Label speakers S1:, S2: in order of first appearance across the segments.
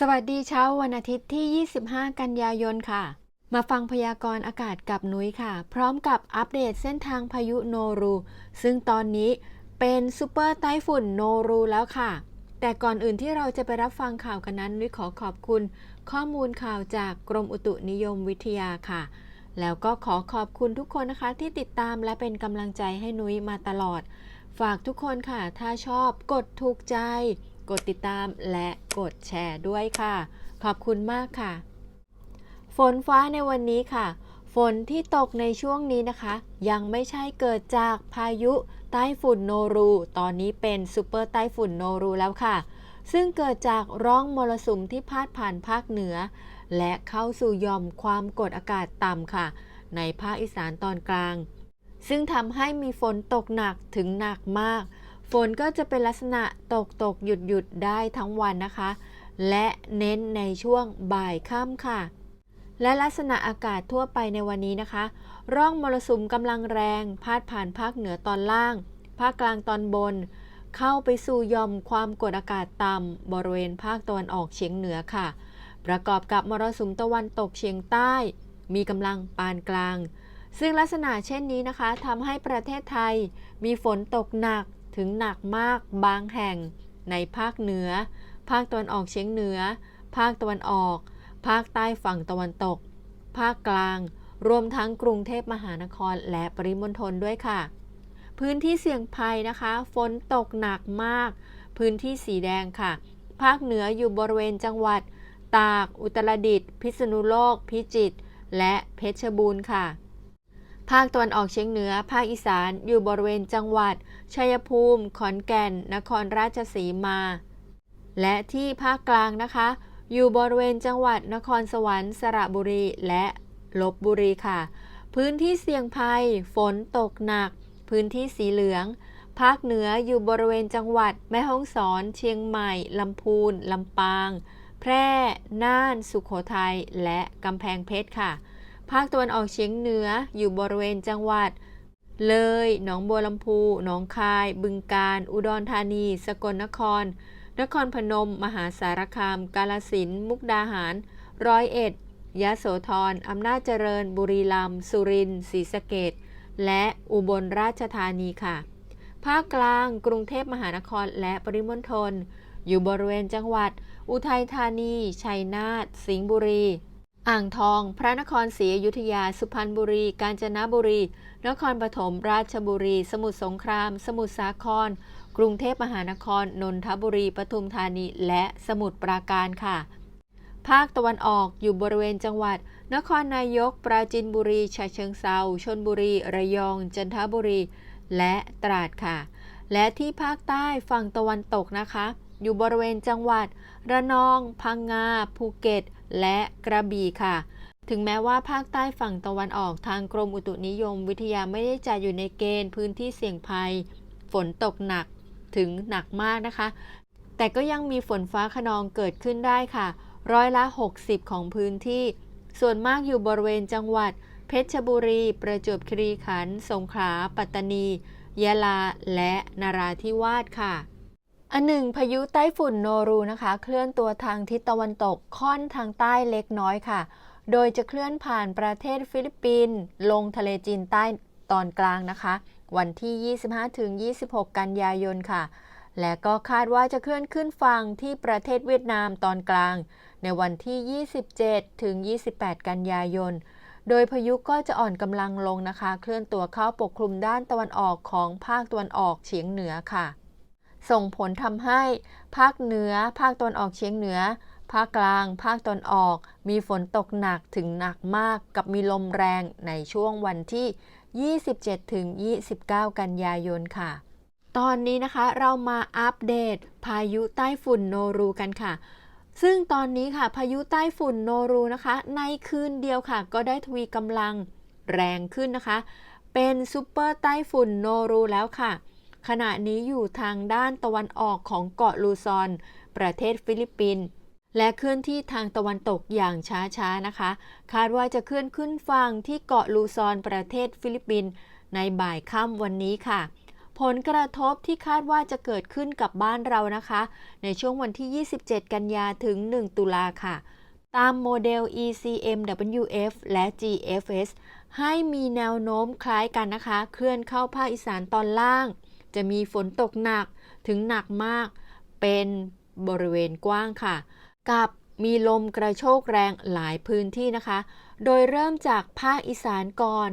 S1: สวัสดีเช้าวันอาทิตย์ที่ 25 กันยายนค่ะ มาฟังพยากรณ์อากาศกับนุ้ยค่ะ พร้อมกับอัปเดตเส้นทางพายุโนรู ซึ่งตอนนี้เป็นซูเปอร์ไต้ฝุ่นโนรูแล้วค่ะ แต่ก่อนอื่นที่เราจะไปรับฟังข่าวกันนั้นนุ้ยขอขอบคุณ ข้อมูลข่าวจากกรมอุตุนิยมวิทยาค่ะ แล้วก็ขอขอบคุณทุกคนนะคะ ที่ติดตามและเป็นกำลังใจให้นุ้ยมาตลอด ฝากทุกคนค่ะ ถ้าชอบกดถูกใจ กดติดตามและกดแชร์ด้วยค่ะ ขอบคุณมากค่ะ ฝนฟ้าในวันนี้ค่ะ ฝนที่ตกในช่วงนี้นะคะ ยังไม่ใช่เกิดจากพายุใต้ฝุ่นโนรู ตอนนี้เป็นซูเปอร์ใต้ฝุ่นโนรูแล้วค่ะ ซึ่งเกิดจากร่องมรสุมที่พาดผ่านภาคเหนือ และเข้าสู่ยอมความกดอากาศต่ำค่ะ ในภาคอีสานตอนกลาง ซึ่งทำให้มีฝนตกหนักถึงหนักมาก ฝนก็จะเป็นลักษณะตกตกหยุดหยุดได้ทั้งวันนะคะ และเน้นในช่วงบ่ายค่ำค่ะ และลักษณะอากาศทั่วไปในวันนี้นะคะ ร่องมรสุมกำลังแรงพาดผ่านภาคเหนือตอนล่าง ภาคกลางตอนบน เข้าไปสู่ยอมความกดอากาศต่ำบริเวณภาคตะวันออกเฉียงเหนือค่ะ ประกอบกับมรสุมตะวันตกเฉียงใต้ มีกำลังปานกลาง ซึ่งลักษณะเช่นนี้นะคะทำให้ประเทศไทย มีฝนตกหนัก ถึงหนักมากบางแห่ง ในภาคเหนือ ภาคตะวันออกเฉียงเหนือ ภาคตะวันออก ภาคใต้ฝั่งตะวันตก ภาคกลาง รวมทั้งกรุงเทพมหานครและปริมณฑลด้วยค่ะ พื้นที่เสี่ยงภัยนะคะ ฝนตกหนักมาก พื้นที่สีแดงค่ะ ภาคเหนืออยู่บริเวณจังหวัด ตาก อุตรดิตถ์ พิษณุโลก พิจิตร และเพชรบูรณ์ค่ะ ภาคตะวันออกเฉียงเหนือ ภาคอีสาน อยู่บริเวณจังหวัด ชัยภูมิ ขอนแก่น นครราชสีมา และที่ภาคกลางนะคะ อยู่บริเวณจังหวัดนครสวรรค์ สระบุรี และลบบุรีค่ะ พื้นที่เสี่ยงภัย ฝนตกหนัก พื้นที่สีเหลือง ภาคเหนืออยู่บริเวณจังหวัด แม่ฮ่องสอน เชียงใหม่ ลำพูน ลำปาง แพร่ น่าน สุขโขทัย และกำแพงเพชรค่ะ ภาคตะวันออกเฉียงเหนืออยู่บริเวณจังหวัด เลย หนองบัวลำพู หนองคาย บึงกาฬ อุดรธานี สกลนคร นครพนม มหาสารคาม กาลสิน มุกดาหาร ร้อยเอ็ด ยะโสธร อำนาจเจริญ บุรีรัมย์ สุรินทร์ ศรีสะเกดและอุบลราชธานีค่ะ ภาคกลาง กรุงเทพมหานคร และปริมณฑล อยู่บริเวณจังหวัด อุทัยธานี ชัยนาท สิงห์บุรี อ่างทอง พระนครศรีอยุธยา สุพรรณบุรี กาญจนบุรี นครปฐม ราชบุรี สมุทรสงคราม สมุทรสาคร กรุงเทพมหานคร นนทบุรี ปทุมธานี และสมุทรปราการค่ะ ภาคตะวันออกอยู่บริเวณจังหวัด นครนายก ปราจินบุรีฉะเชิงเซาชนบุรี ระยอง จันทบุรี และตราดค่ะ และที่ภาคใต้ฝั่งตะวันตกนะคะ อยู่บริเวณจังหวัด ระนอง พังงา ภูเก็ต และกระบี่ค่ะ ถึงแม้ว่าภาคใต้ฝั่งตะวันออกทางกรมอุตุนิยม วิทยาไม่ได้จัดอยู่ในเกณฑ์พื้นที่เสี่ยงภัย ฝนตกหนักถึงหนักมากนะคะ แต่ก็ยังมีฝนฟ้าขนองเกิดขึ้นได้ค่ะ ร้อยละ 60 ของพื้นที่ ส่วนมากอยู่บริเวณจังหวัด เพชรบุรี ประจวบคีรีขันธ์ สงขลา ปัตตานี ยะลา และนราธิวาสค่ะ อันหนึ่งพายุไต้ฝุ่นโนรูนะคะ เคลื่อนตัวทางทิศตะวันตกค่อนทางใต้เล็กน้อยค่ะ โดยจะเคลื่อนผ่านประเทศฟิลิปปินส์ลงทะเลจีนใต้ตอนกลางนะคะ วันที่ 25-26 กันยายนค่ะ และก็คาดว่าจะเคลื่อนขึ้นฝั่งที่ประเทศเวียดนามตอนกลาง ในวันที่ 27-28 กันยายน โดยพายุก็จะอ่อนกำลังลงนะคะ เคลื่อนตัวเข้าปกคลุมด้านตะวันออกของภาคตะวันออกเฉียงเหนือค่ะ ส่งผลทำให้ภาคเหนือ ภาคตะวันออกเฉียงเหนือ ภาคกลาง ภาคตะวันออก มีฝนตกหนักถึงหนักมากกับมีลมแรงในช่วงวันที่ 27-29 กันยายนค่ะ ตอนนี้นะคะเรามาอัปเดต พายุใต้ฝุ่นโนรูกันค่ะซึ่งตอนนี้ค่ะพายุใต้ฝุ่นโนรูนะคะ ในคืนเดียวค่ะ ก็ได้ทวีกำลังแรงขึ้นนะคะ เป็นซูเปอร์ใต้ฝุ่นโนรูแล้วค่ะ ขณะนี้อยู่ทางด้านตะวันออกของเกาะลูซอน ประเทศฟิลิปปินส์และเคลื่อนที่ทางตะวันตกอย่างช้าๆนะคะ คาดว่าจะเคลื่อนขึ้นฝั่งที่เกาะลูซอนประเทศฟิลิปปินส์ในบ่ายค่ำวันนี้ค่ะ ผลกระทบที่คาดว่าจะเกิดขึ้นกับบ้านเรานะคะ ในช่วงวันที่ 27 กันยาถึง 1 ตุลาค่ะ ตามโมเดล ECMWF และ GFS ให้มีแนวโน้มคล้ายกันนะคะ เคลื่อนเข้าภาคอีสานตอนล่าง จะมีฝนตกหนักถึงหนักมาก เป็นบริเวณกว้างค่ะ กับมีลมกระโชกแรงหลายพื้นที่นะคะ โดยเริ่มจากภาคอีสานก่อน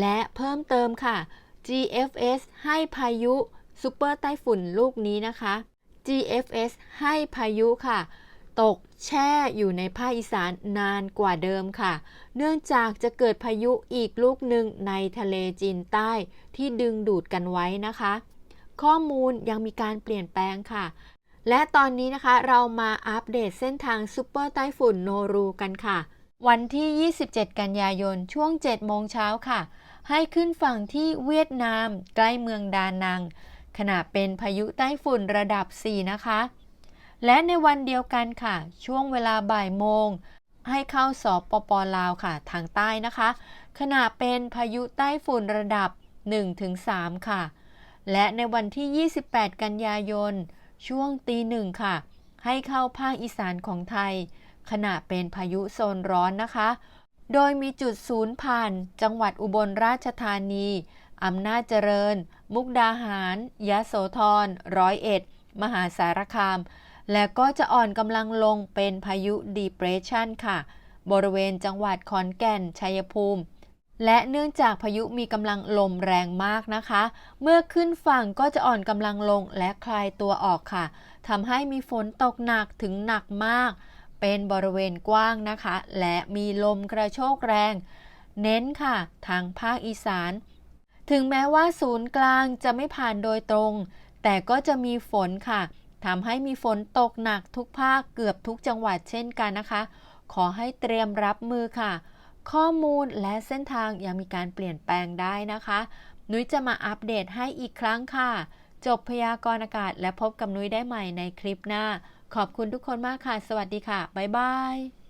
S1: และเพิ่มเติมค่ะ GFS ให้พายุซูเปอร์ไต้ฝุ่นลูกนี้นะคะ GFS ให้พายุค่ะ ตกแช่อยู่ในภาคอีสานนานกว่าเดิมค่ะ เนื่องจากจะเกิดพายุอีกลูกหนึ่งในทะเลจีนใต้ที่ดึงดูดกันไว้นะคะ ข้อมูลยังมีการเปลี่ยนแปลงค่ะ และตอนนี้นะคะเรามาอัปเดตเส้นทางซูเปอร์ไต้ฝุ่นโนรูกันค่ะ วันที่ 27 กันยายนช่วง 7 โมงเช้าค่ะ ให้ขึ้นฝั่งที่เวียดนาม ใกล้เมืองดานัง ขณะเป็นพายุไต้ฝุ่นระดับ 4 นะคะ และในวันเดียวกันค่ะ ช่วงเวลาบ่ายโมง ให้เข้าสอบปปลาวค่ะ ทางใต้นะคะ ขณะเป็นพายุไต้ฝุ่นระดับ 1-3 ค่ะ และในวันที่ 28 กันยายน ช่วงตีหนึ่งค่ะ ให้เข้าภาคอีสานของไทย ขณะเป็นพายุโซนร้อนนะคะ โดยมีจุดศูนย์ผ่านจังหวัดอุบลราชธานี อำนาจเจริญ มุกดาหาร ยะโสธร ร้อยเอ็ด มหาสารคาม และก็จะอ่อนกำลังลงเป็นพายุ Depression ค่ะ บริเวณจังหวัดขอนแก่น ชัยภูมิ และเนื่องจากพายุมีกำลังลมแรงมากนะคะ เมื่อขึ้นฝั่งก็จะอ่อนกำลังลงและคลายตัวออกค่ะทำให้มีฝนตกหนักถึงหนักมาก เป็นบริเวณกว้างนะคะ และมีลมกระโชกแรง เน้นค่ะ ทางภาคอีสาน ถึงแม้ว่าศูนย์กลางจะไม่ผ่านโดยตรง แต่ก็จะมีฝนค่ะทำให้มีฝนตกหนักทุกภาคเกือบทุกจังหวัดเช่นกันนะคะ ขอให้เตรียมรับมือค่ะ ข้อมูลและเส้นทางยังมีการเปลี่ยนแปลงได้นะคะ นุ้ยจะมาอัปเดตให้อีกครั้งค่ะ จบพยากรณ์อากาศและพบกับนุ้ยได้ใหม่ในคลิปหน้า ขอบคุณทุกคนมากค่ะ สวัสดีค่ะ บ๊ายบาย